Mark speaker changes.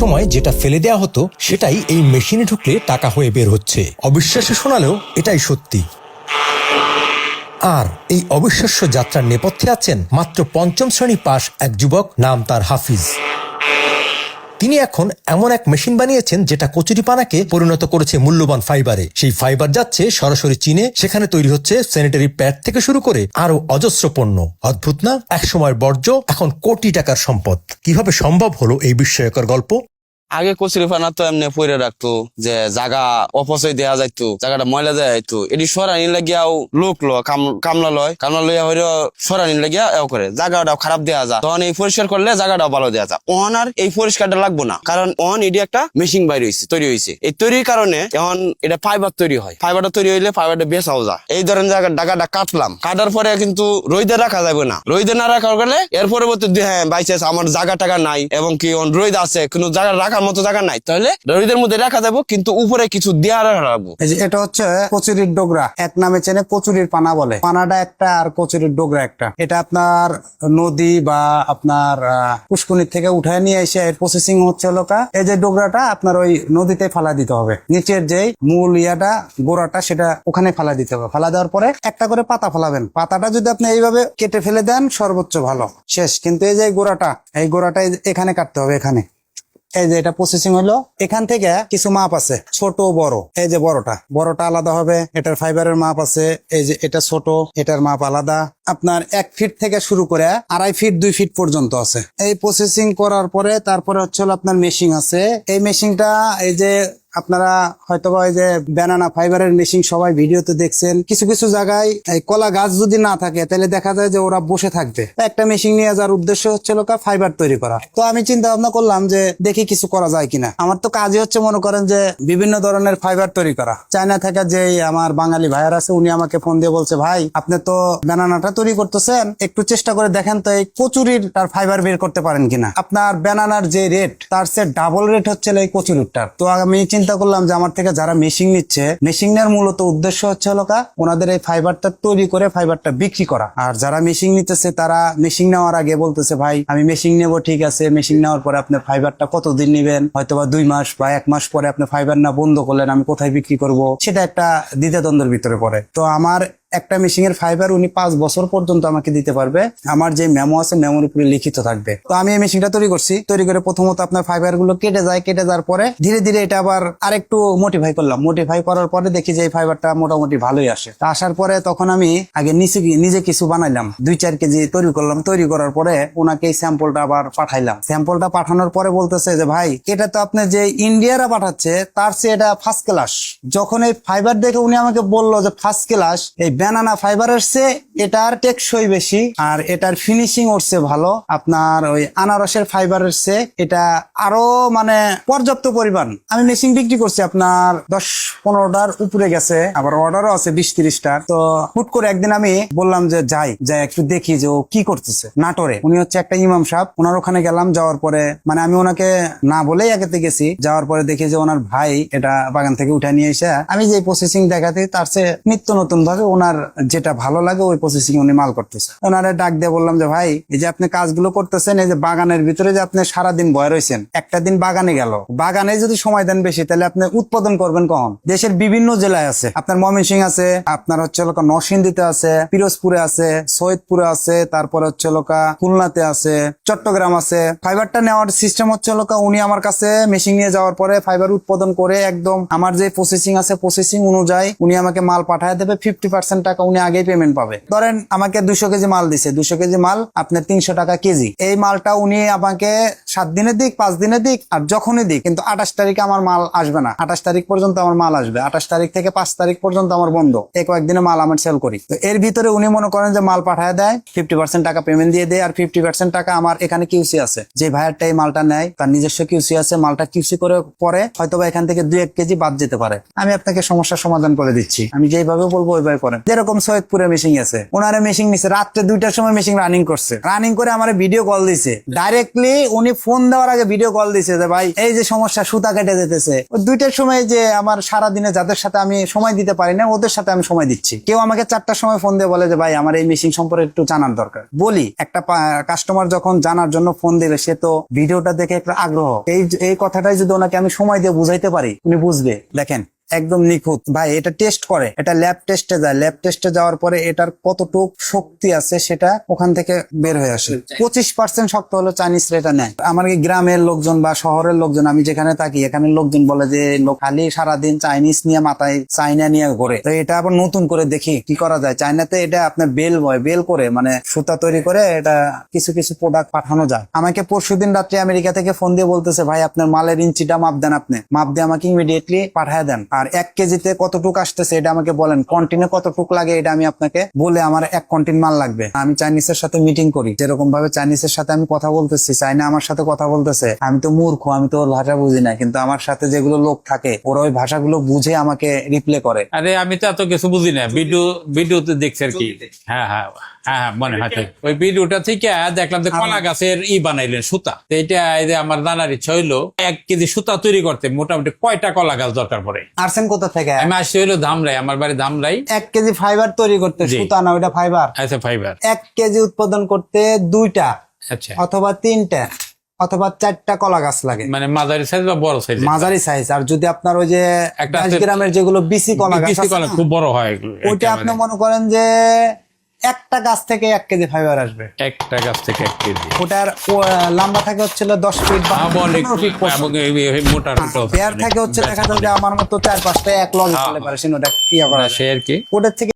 Speaker 1: সময় যেটা ফেলে দেওয়া হতো, সেটাই এই মেশিনে ঢুকলে টাকা হয়ে বের হচ্ছে। অবিশ্বাস্য শোনালেও এটাই সত্যি। আর এই অবিশ্বাস্য যাত্রার নেপথ্যে আছেন মাত্র পঞ্চম শ্রেণি পাশ এক যুবক, নাম তার হাফিজ। তিনি এখন এমন এক মেশিন বানিয়েছেন যেটা কচুরিপানাকে পরিণত করেছে মূল্যবান ফাইবারে। সেই ফাইবার যাচ্ছে সরাসরি চীনে, সেখানে তৈরি হচ্ছে স্যানিটারি প্যাড থেকে শুরু করে আরও অজস্র পণ্য। অদ্ভুত না? একসময় বর্জ্য, এখন কোটি টাকার সম্পদ। কীভাবে সম্ভব হলো এই বিস্ময়কর গল্প?
Speaker 2: আগে কচুরি ফানা তো এমনি পরে রাখতো যে জায়গা অপচয় দেওয়া যাইতো জায়গাটা ময়লা দেওয়া যাইতো। এটি সরানি লাগিয়াও লোক ল কামলা লয়। কামলা লইয়া হইলে সরানি লাগিয়া এও করে জায়গাটাও খারাপ দেওয়া যায় তখন এই পরিষ্কার করলে জায়গাটাও ভালো দেওয়া যায় অন আর এই পরিষ্কারটা লাগবো না, কারণ অন এটি একটা মেশিন বাইরে হয়েছে তৈরি হয়েছে এই তৈরির কারণে এখন এটা ফাইবার তৈরি হয়। ফাইবারটা তৈরি হইলে ফাইবারটা বেচাও যায়। এই ধরনের জায়গা ডাকাটা কাটলাম। কাটার পরে কিন্তু রোদে রাখা যাবে না। রোদে না রাখার গেলে এর পরবর্তী হ্যাঁ বাইচান্স আমার জায়গা টাকা নাই, এবং কি রোদ আছে কিন্তু জায়গা রাখার মতো জায়গা নাই। তাহলে রোদের মধ্যে রাখা যাব কিন্তু উপরে কিছু দেওয়া রাখব
Speaker 3: এই যে এটা হচ্ছে কচুরির ডোগরা। এক নামে চেনে কচুরির পানা বলে। পানাটা একটা আর কচুরির ডোগরা একটা। এটা আপনার নদী বা আপনার আহ, পুষ্করির থেকে উঠায় নিয়ে এসে এর প্রসেসিং হচ্ছে লোকা এই যে ডোগরাটা আপনার ওই নদীতে ফালা দিতে হবে। নিচের যেই মূল ইয়াটা গোড়াটা সেটা ওখানে ফালা দিতে হবে। ফালা দেওয়ার পরে একটা করে পাতা ফালাবেন। পাতাটা যদি আপনি এইভাবে কেটে ফেলে দেন সর্বোচ্চ ভালো। শেষ। কিন্তু এই যে গোড়াটা এই গোড়াটা এখানে কাটতে হবে এখানে। এই যে এটা প্রসেসিং হলো, এখান থেকে কিছু মাপ আছে, ছোট বড়। এই যে বড়টা বড়টা আলাদা হবে, এটার ফাইবারের মাপ আছে, এই যে এটা ছোট, এটার মাপ আলাদা। আপনার এক ফিট থেকে শুরু করে আড়াই ফিট দুই ফিট পর্যন্ত আছে। এই প্রসেসিং করার পরে তারপরে হচ্ছে আপনার মেশিন আছে। এই মেশিনটা এই যে আপনারা হয়তো ওই যে ব্যানানা ফাইবারের মেশিন সবাই ভিডিওতে দেখছেন। কিছু কিছু জায়গায় কলা গাছ যদি না থাকে, তাহলে দেখা যায় যে ওরা বসে থাকবে। একটা মেশিন নিয়ে যাওয়ার উদ্দেশ্য হচ্ছে লোকা ফাইবার তৈরি করা। তো আমি চিন্তা ভাবনা করলাম যে দেখি কিছু করা যায় কিনা। আমার তো কাজই হচ্ছে মনে করেন যে বিভিন্ন ধরনের ফাইবার তৈরি করা। চায়না থেকে যে আমার বাঙালি ভাইয়ার আছে, উনি আমাকে ফোন দিয়ে বলছে, ভাই, আপনি তো ব্যানানাটা তৈরি করতেছেন। একটু চেষ্টা করে দেখেন তো এই কচুরির তার ফাইবার বের করতে পারেন কিনা? আপনার ব্যানানার যে রেট তার সে ডাবল রেট হচ্ছে এই কচুরিটার তো আমি চিন্তা করলাম যে আমার থেকে যারা মেশিন নিচ্ছে মেশিন নেওয়ার মূলত উদ্দেশ্য হচ্ছে হলো কা ওনাদের এই ফাইবারটা তৈরি করে ফাইবারটা বিক্রি করা। আর যারা মেশিন নিতেছে, তারা মেশিন নেওয়ার আগে বলতেছে, ভাই, আমি মেশিন নেব, ঠিক আছে মেশিন নেওয়ার পরে আপনার ফাইবারটা কতদিন নেবেন? হয়তো বা দুই মাস বা এক মাস পরে আপনি ফাইবার না বন্ধ করলেন, আমি কোথায় বিক্রি করব? সেটা একটা দ্বিধাদ্বন্দ্বের ভিতরে পড়ে। তো আমার একটা মেশিন এর ফাইবার উনি পাঁচ বছর পর্যন্ত আমাকে দিতে পারবে। আমার যে মেমো আছে মেমোর উপরে লিখিত থাকবে। তো আমি এই মেশিনটা তৈরি করছি। তৈরি করে প্রথমত আপনার ফাইবারগুলো কেটে যায়, কেটে যাওয়ার পরে ধীরে ধীরে এটা আবার আরেকটু মোটিফাই করলাম। মোটিফাই করার পরে দেখি যে এই ফাইবারটা মোটামুটি ভালোই আসে। তা আসার পরে তখন আমি আগে নিচে নিজে কিছু বানাইলাম। দুই চার কেজি তৈরি করলাম। তৈরি করার পরে ওনাকে এই স্যাম্পলটা আবার পাঠাইলাম। স্যাম্পলটা পাঠানোর পরে বলতেছে যে, ভাই, এটা তো আপনি যে ইন্ডিয়ারা পাঠাচ্ছে, তার চেয়ে এটা ফার্স্ট ক্লাস যখন এই ফাইবার দেখে উনি আমাকে বলল যে ফার্স্ট ক্লাস এই ব্যানানা ফাইবারের চেয়ে এটার টেকসই বেশি। আর এটার ফিনিশিং উঠছে ভালো। আপনার ওই আনারসের ফাইবারের চেয়ে এটা আরও মানে পর্যাপ্ত পরিমাণ। আমি মেশিন বিক্রি করছি আপনার দশ পনেরোটার উপরে গেছে। আবার অর্ডারও আছে বিশ তিরিশটার। তো হুট করে একদিন আমি বললাম যে যাই যাই একটু দেখি যে ও কি করতেছে। নাটোরে। উনি হচ্ছে একটা ইমাম সাহেব। ওনার ওখানে গেলাম, যাওয়ার পরে মানে আমি ওনাকে না বলেই আগেতে গেছি। যাওয়ার পরে দেখি যে ওনার ভাই এটা বাগান থেকে উঠে নিয়ে এসে, আমি যে প্রসেসিং দেখাতে তার চেয়ে নিত্য নতুন ভাবে ওনার যেটা ভালো লাগে, ওই প্রসেসিং উনি মাল করতেছে। ওনারে ডাক দিয়ে বললাম যে, ভাই, এই যে আপনি কাজগুলো করতেছেন, এই যে বাগানের ভিতরে যে আপনি সারাদিন বয়ে রয়েছেন একটা দিন বাগানে গেল। বাগানে যদি সময় দেন বেশি, তাহলে আপনি উৎপাদন করবেন কখন? দেশের বিভিন্ন জেলায় আছে। আপনার ময়মনসিং আছে, আপনার হচ্ছে লোকা নরসিংদীতে আছে, পিরোজপুরে আছে, সৈয়দপুরে আছে, তারপরে হচ্ছে লোকা খুলনাতে আছে, চট্টগ্রাম আছে। ফাইবারটা নেওয়ার সিস্টেম হচ্ছে লোকা উনি আমার কাছে মেশিন নিয়ে যাওয়ার পরে ফাইবার উৎপাদন করে একদম আমার যে প্রসেসিং আছে প্রসেসিং অনুযায়ী উনি আমাকে মাল পাঠায় দেবে ফিফটি টাকা উনি আগেই পেমেন্ট পাবে। ধরেন আমাকে দুশো কেজি মাল দিছে দুশো কেজি মাল আপনার তিনশো টাকা কেজি। এই মালটা উনি আমাকে সাত দিনের দিক, পাঁচ দিনের দিক আর যখনই দিক, কিন্তু আঠাশ তারিখে আমার মাল আসবে না। আঠাশ তারিখ পর্যন্ত আমার মাল আসবে। আঠাশ তারিখ থেকে পাঁচ তারিখ পর্যন্ত আমার বন্ধ। এই কয়েকদিনে মাল আমার সেল করি। তো এর ভিতরে উনি মনে করেন যে মাল পাঠায় দেয় ফিফটি পার্সেন্ট টাকা পেমেন্ট দিয়ে দেয় আর ফিফটি পার্সেন্ট টাকা আমার এখানে কিউসি আছে। যে ভাইয়ারটা এই মালটা নেয়, তার নিজস্ব কিউসি আছে, মালটা কিউসি করে পরে হয়তো বা এখান থেকে দুই এক কেজি বাদ যেতে পারে। আমি আপনাকে সমস্যার সমাধান করে দিচ্ছি। আমি যেইভাবে বলব ওইভাবে করেন। যেরকম সৈয়দপুরে মেশিন আছে। ওনারা মেশিন নিছে। রাত্রে দুইটার সময় মেশিন রানিং করছে। রানিং করে আমার ভিডিও কল দিছে। ডাইরেক্টলি উনি ফোন দেওয়ার আগে ভিডিও কল দিছে যে, ভাই, এই যে সমস্যা, সুতা কেটে যেতেছে। দুইটার সময় যে আমার সারা দিনে যাদের সাথে আমি সময় দিতে পারি না, ওদের সাথে আমি সময় দিচ্ছি। কেউ আমাকে চারটার সময় ফোন দিয়ে বলে যে, ভাই, আমার এই মেশিন সম্পর্কে একটু জানার দরকার। বলি, একটা কাস্টমার যখন জানার জন্য ফোন দেবে, সে তো ভিডিওটা দেখে একটা আগ্রহ। এই এই কথাটাই যদি ওনাকে আমি সময় দিয়ে বুঝাইতে পারি, উনি বুঝবে। দেখেন একদম নিখুঁত। ভাই এটা টেস্ট করে। এটা ল্যাব টেস্টে যায়। ল্যাব টেস্টে যাওয়ার পরে এটার কতটুক শক্তি আছে সেটা ওখান থেকে বের হয়ে আসে। পঁচিশ পার্সেন্ট শক্ত হলো চাইনিজ এটা নেয়। আমার কি গ্রামের লোকজন বা শহরের লোকজন আমি যেখানে থাকি এখানে লোকজন বলে যে খালি সারাদিন চাইনিজ নিয়ে মাথায় চাইনা নিয়ে ঘোরে। তো এটা আবার নতুন করে দেখি কি করা যায়। চাইনাতে এটা আপনার বেল বয় বেল করে মানে সুতা তৈরি করে এটা কিছু কিছু প্রোডাক্ট পাঠানো যায়। আমাকে পরশুদিন রাত্রে আমেরিকা থেকে ফোন দিয়ে বলতেছে ভাই আপনার মালের ইঞ্চিটা মাপ দেন আপনি। মাপ দিয়ে আমাকে ইমিডিয়েটলি পাঠায় দেন। আর এক কেজিতে কতটুক আসতেছে এটা আমাকে বলেন। কন্টিনে কতটুক লাগে এটা আমি আপনাকে বলে আমার এক কন্টিন মাল লাগবে। আমি চাইনিজের সাথে মিটিং করি। যেরকম ভাবে চাইনিজের সাথে আমি কথা বলতেছি চাইনা আমার সাথে কথা বলতেছে আমি তো মূর্খ আমি তো ওর ভাষা বুঝি না। কিন্তু আমার সাথে যেগুলো লোক থাকে ওরা ওই ভাষাগুলো বুঝে আমাকে রিপ্লে করে।
Speaker 4: আরে আমি তো এত কিছু বুঝি না। ভিডিও ভিডিওতে দেখছি আর কি। হ্যাঁ হ্যাঁ। হ্যাঁ হ্যাঁ, মনে হয় ওই ভিডিওটা থেকে দেখলাম যে কলা গাছের ই বানাইলেন সুতা। এটা যে আমার জানার ইচ্ছা হইল এক কেজি সুতা তৈরি করতে মোটামুটি কয়টা কলা গাছ দরকার পড়ে?
Speaker 3: আরসেন কোথা থেকে?
Speaker 4: আমি আসছি হইল ধামরাই আমার বাড়ি ধামরাই
Speaker 3: এক কেজি ফাইবার তৈরি করতে সুতা না ওইটা ফাইবার?
Speaker 4: আচ্ছা ফাইবার।
Speaker 3: এক কেজি উৎপাদন করতে দুইটা
Speaker 4: আচ্ছা।
Speaker 3: অথবা তিনটা অথবা চারটা কলা গাছ লাগে।
Speaker 4: মানে মাঝারি সাইজ বা বড় সাইজ
Speaker 3: মাঝারি সাইজ আর যদি আপনার ওই যে
Speaker 4: একটা
Speaker 3: গ্রামের যেগুলো বিসি কলা গাছ
Speaker 4: কলা খুব বড় হয়
Speaker 3: ওইটা আপনি মনে করেন যে একটা গাছ থেকে এক কেজি ফাইবার আসবে।
Speaker 4: একটা গাছ থেকে এক কেজি।
Speaker 3: ওটার লম্বা থাকে হচ্ছিল দশ ফিট বা
Speaker 4: মোটা
Speaker 3: পেয়ার থাকে হচ্ছে দেখা যাবে আমার মতো চার পাঁচটা এক লগে ফেলে পারে সে ওটা কি করা
Speaker 4: সে আর কি।
Speaker 3: ওটার থেকে